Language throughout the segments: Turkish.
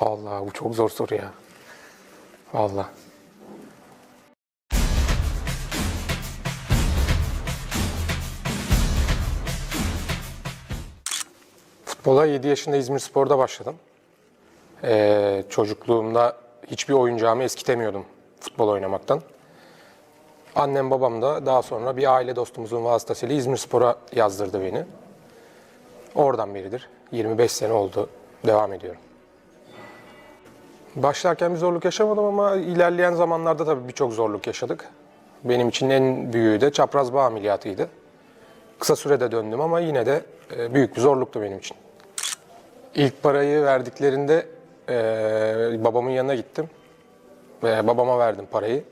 Allah bu çok zor soru ya. Vallahi. Futbola 7 yaşında İzmir Spor'da başladım. Ee, çocukluğumda hiçbir oyuncağımı eskitemiyordum futbol oynamaktan. Annem babam da daha sonra bir aile dostumuzun vasıtasıyla İzmir Spor'a yazdırdı beni. Oradan beridir. 25 sene oldu. Devam ediyorum. Başlarken bir zorluk yaşamadım ama ilerleyen zamanlarda tabii birçok zorluk yaşadık. Benim için en büyüğü de çapraz bağ ameliyatıydı. Kısa sürede döndüm ama yine de e, büyük bir zorluktu benim için. İlk parayı verdiklerinde e, babamın yanına gittim. Ve babama verdim parayı.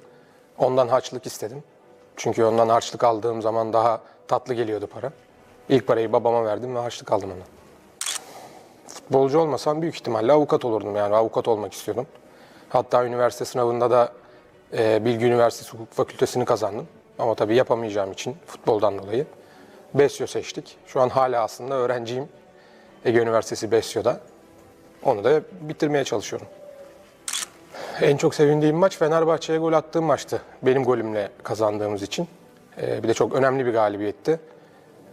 Ondan harçlık istedim. Çünkü ondan harçlık aldığım zaman daha tatlı geliyordu para. İlk parayı babama verdim ve harçlık aldım ondan. Futbolcu olmasam büyük ihtimalle avukat olurdum yani avukat olmak istiyordum. Hatta üniversite sınavında da e, Bilgi Üniversitesi Hukuk Fakültesini kazandım. Ama tabii yapamayacağım için futboldan dolayı Besyo seçtik. Şu an hala aslında öğrenciyim Ege Üniversitesi Besyo'da. Onu da bitirmeye çalışıyorum. En çok sevindiğim maç Fenerbahçe'ye gol attığım maçtı. Benim golümle kazandığımız için. Ee, bir de çok önemli bir galibiyetti.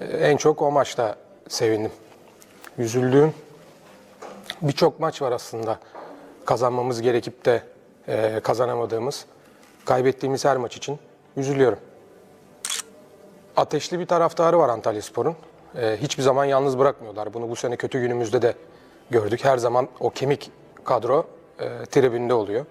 Ee, en çok o maçta sevindim. Üzüldüğüm birçok maç var aslında. Kazanmamız gerekip de e, kazanamadığımız. Kaybettiğimiz her maç için üzülüyorum. Ateşli bir taraftarı var Antalyaspor'un. Ee, hiçbir zaman yalnız bırakmıyorlar. Bunu bu sene kötü günümüzde de gördük. Her zaman o kemik kadro e, tribünde oluyor.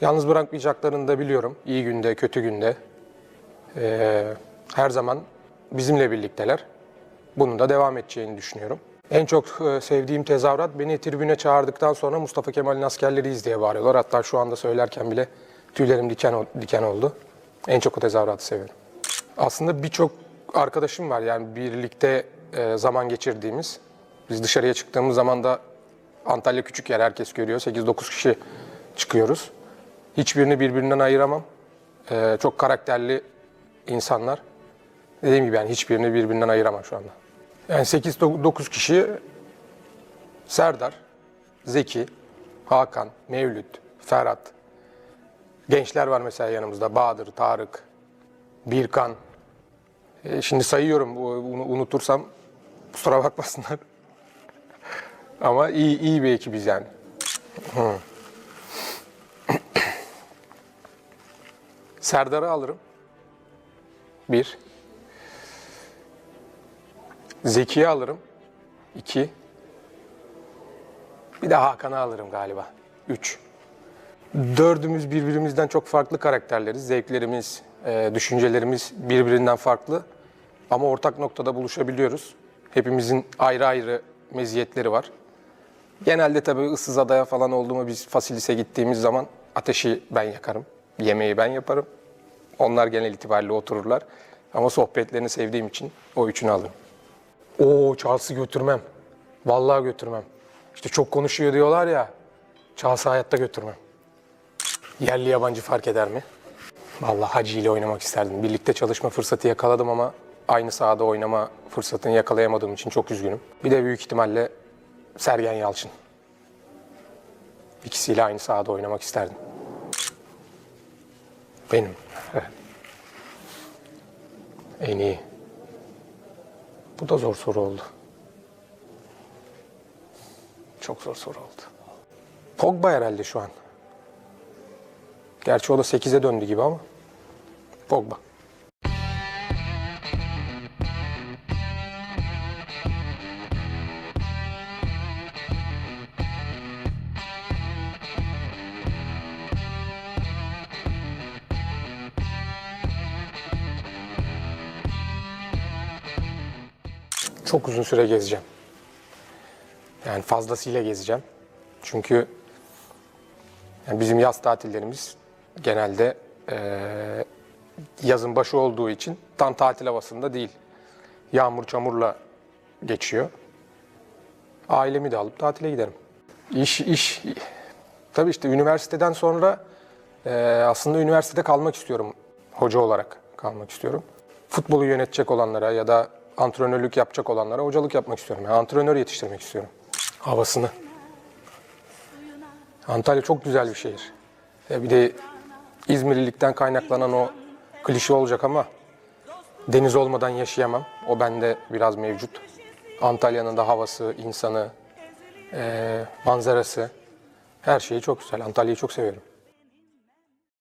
Yalnız bırakmayacaklarını da biliyorum. İyi günde, kötü günde. Ee, her zaman bizimle birlikteler. Bunun da devam edeceğini düşünüyorum. En çok e, sevdiğim tezahürat beni tribüne çağırdıktan sonra Mustafa Kemal'in askerleriyiz diye bağırıyorlar. Hatta şu anda söylerken bile tüylerim diken, diken oldu. En çok o tezahüratı seviyorum. Aslında birçok arkadaşım var yani birlikte e, zaman geçirdiğimiz. Biz dışarıya çıktığımız zaman da Antalya küçük yer herkes görüyor. 8-9 kişi çıkıyoruz. Hiçbirini birbirinden ayıramam. Ee, çok karakterli insanlar. Dediğim gibi yani hiçbirini birbirinden ayıramam şu anda. Yani 8-9 kişi Serdar, Zeki, Hakan, Mevlüt, Ferhat. Gençler var mesela yanımızda. Bahadır, Tarık, Birkan. Ee, şimdi sayıyorum. Bu- Bunu unutursam kusura bakmasınlar. Ama iyi, iyi bir ekibiz yani. Serdar'ı alırım. Bir. Zeki'yi alırım. İki. Bir de Hakan'ı alırım galiba. Üç. Dördümüz birbirimizden çok farklı karakterleriz. Zevklerimiz, e, düşüncelerimiz birbirinden farklı. Ama ortak noktada buluşabiliyoruz. Hepimizin ayrı ayrı meziyetleri var. Genelde tabii ıssız adaya falan olduğumu biz Fasilis'e gittiğimiz zaman ateşi ben yakarım. Yemeği ben yaparım. Onlar genel itibariyle otururlar. Ama sohbetlerini sevdiğim için o üçünü alırım. Oo Charles'ı götürmem. Vallahi götürmem. İşte çok konuşuyor diyorlar ya. Charles'ı hayatta götürmem. Yerli yabancı fark eder mi? Vallahi Hacı ile oynamak isterdim. Birlikte çalışma fırsatı yakaladım ama aynı sahada oynama fırsatını yakalayamadığım için çok üzgünüm. Bir de büyük ihtimalle Sergen Yalçın. İkisiyle aynı sahada oynamak isterdim. Benim. En iyi. Bu da zor soru oldu. Çok zor soru oldu. Pogba herhalde şu an. Gerçi o da 8'e döndü gibi ama. Pogba. Çok uzun süre gezeceğim. Yani fazlasıyla gezeceğim. Çünkü yani bizim yaz tatillerimiz genelde eee, yazın başı olduğu için tam tatil havasında değil. Yağmur çamurla geçiyor. Ailemi de alıp tatile giderim. İş, iş, tabii işte üniversiteden sonra eee, aslında üniversitede kalmak istiyorum. Hoca olarak kalmak istiyorum. Futbolu yönetecek olanlara ya da antrenörlük yapacak olanlara hocalık yapmak istiyorum. Yani antrenör yetiştirmek istiyorum. Havasını. Antalya çok güzel bir şehir. E bir de İzmirlilikten kaynaklanan o klişe olacak ama deniz olmadan yaşayamam. O bende biraz mevcut. Antalya'nın da havası, insanı, e, manzarası, her şeyi çok güzel. Antalya'yı çok seviyorum.